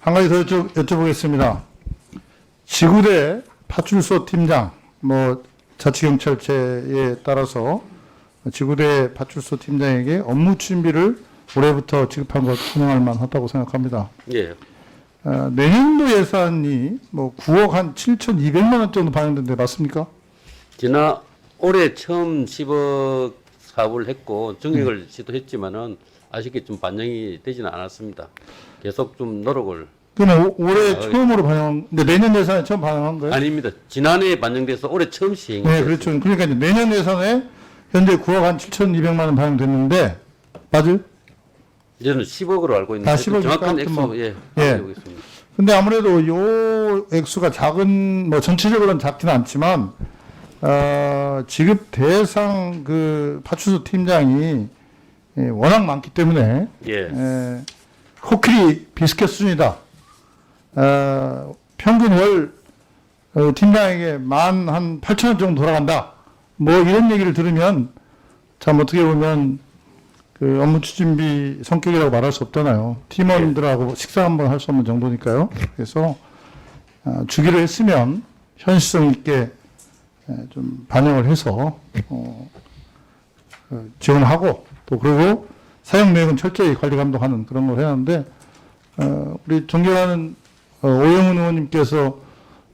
한 가지 더 여쭤, 여쭤 보겠습니다. 지구대 파출소 팀장, 뭐 자치경찰제에 따라서 지구대 파출소 팀장에게 업무 추진비를 올해부터 지급한 것 환영할 만하다고 생각합니다. 예. 어, 내년도 예산이 뭐 9억 한 7,200만 원 정도 반영된데 맞습니까? 지난 올해 처음 10억 사업을 했고 증액을 시도했지만은 아쉽게 좀 반영이 되지는 않았습니다. 계속 좀 노력을 그러면 오- 올해 아, 처음으로 반영, 근데 내년 예산에 처음 반영한 거예요? 아닙니다. 지난해 반영돼서 올해 처음 시행이 네, 됐습니다. 그렇죠. 그러니까 이제 내년 예산에 현재 9억 한 7,200만 원 반영됐는데 맞아요? 저는 10억으로 알고 있는데 아, 10억 일까? 정확한 액수 뭐, 예, 예. 알고 있습니다. 근데 아무래도 요 액수가 작은 뭐 전체적으로는 작지는 않지만 어, 지급 대상 그 파출소 팀장이 예, 워낙 많기 때문에 예. 에, 코끼리 비스켓 수준이다. 어, 평균 월 어, 팀장에게 만 한 8천 원 정도 돌아간다. 뭐 이런 얘기를 들으면 참 어떻게 보면 그 업무 추진비 성격이라고 말할 수 없잖아요. 팀원들하고 식사 한번 할 수 없는 정도니까요. 그래서 아, 주기로 했으면 현실성 있게 에, 좀 반영을 해서 어, 어, 지원하고 또 그리고 사용 내역은 철저히 관리 감독하는 그런 걸 해야 하는데 어, 우리 존경하는 어, 오영훈 의원님께서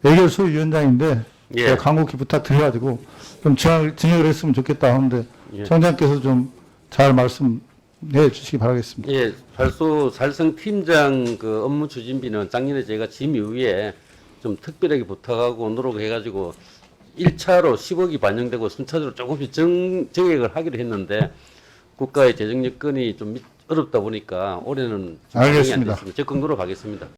예결소 위원장인데 예. 제가 간곡히 부탁드려가지고 좀 증액, 증액을 했으면 좋겠다 하는데 예. 청장께서 좀 잘 말씀해 주시기 바라겠습니다. 예, 발소 살성 팀장 그 업무 추진비는 작년에 제가 짐 이후에 좀 특별하게 부탁하고 노력해가지고 1차로 10억이 반영되고 순차적으로 조금씩 정, 정액을 하기로 했는데 국가의 재정 여건이 좀 미- 어렵다 보니까 올해는 알겠습니다. 적극 노력하겠습니다.